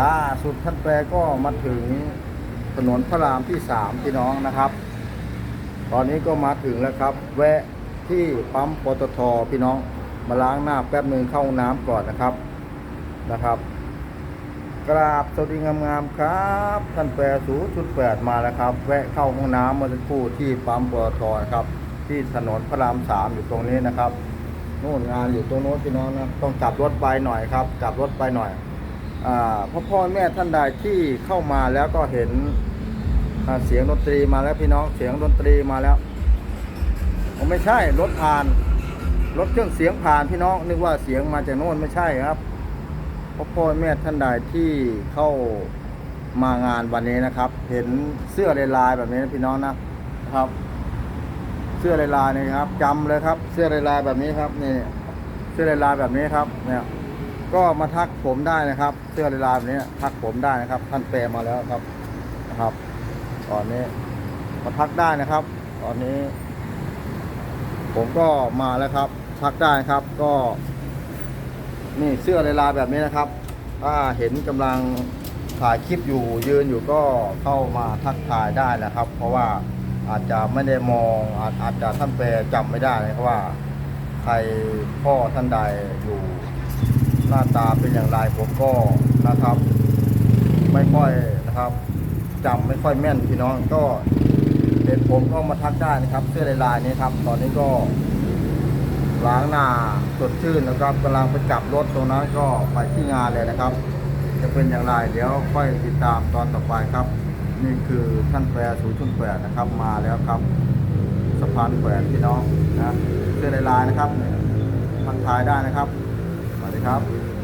ล่าสุดท่านแปรก็มาถึงถนนพระรามที่สามพี่น้องนะครับ ตอนนี้ก็มาถึงแล้วครับ แวะที่ปั๊มปตทพี่น้องมาล้างหน้าแป๊บหนึ่งเข้าห้องน้ำก่อนนะครับนะครับ กราบสวัสดีงามๆครับท่านแปรศูนย์จุดแปดมาแล้วครับ แวะเข้าห้องน้ำเมื่อสักครู่ที่ปั๊มปตทนะครับ ที่ถนนพระรามสามอยู่ตรงนี้นะครับนู่นงานอยู่ตรงโน้นพี่น้องนะต้องกลับรถไปหน่อยครับกลับรถไปหน่อย พ่อพ่อแม่ท่านใดที่เข้ามาแล้วก็เห็นเสียงดนตรีมาแล้วพี่น้องเสียงดนตรีมาแล้วผมไม่ใช่รถผ่านรถเครื่องเสียงผ่านพี่น้องนึกว่าเสียงมาจากโน่นไม่ใช่ครับพ่อพ่อแม่ท่านใดที่เข้ามางานวันนี้นะครับ เห็นเสื้อลายแบบนี้นะพี่น้องนะครับ เสื้อลายนี่ครับจำเลยครับ เสื้อลายแบบนี้ครับนี่เสื้อลายแบบนี้ครับเนี่ย ก็มาทักผมได้นะครับ เสื้อลายแบบนี้ทักผมได้นะครับ ท่านแปลมาแล้วครับนะครับ ตอนนี้มาทักได้นะครับ ตอนนี้ ผมก็มาแล้วครับ ทักได้ครับก็ นี่เสื้อลายๆแบบนี้นะครับ ถ้าเห็นกำลังถ่ายคลิปอยู่ยืนอยู่ก็เข้ามาทักทายได้นะครับ เพราะว่าอาจจะไม่ได้มองอาจอาจจะท่านแปลจำไม่ได้นะเพราะว่าใครพ่อท่านใดอยู่ น้าตาเป็นอย่างไรผมก็นะครับ ไม่ค่อยนะครับจำไม่ค่อยแม่นพี่น้องก็เห็นผมก็มาทักได้นะครับ เสื้อลายๆนี้ครับ ตอนนี้ก็ล้างหน้าสดชื่นนะครับกำลังไปกลับรถตรงนั้นก็ไปที่งานเลยนะครับ จะเป็นอย่างไรเดี๋ยวค่อยติดตามตอนต่อไปครับ นี่คือท่านแปรศูนย์ชุนแปดนะครับมาแล้วครับสะพานแขวนพี่น้องนะเสื้อลายๆนะครับทักทายได้นะครับ สวัสดีครับ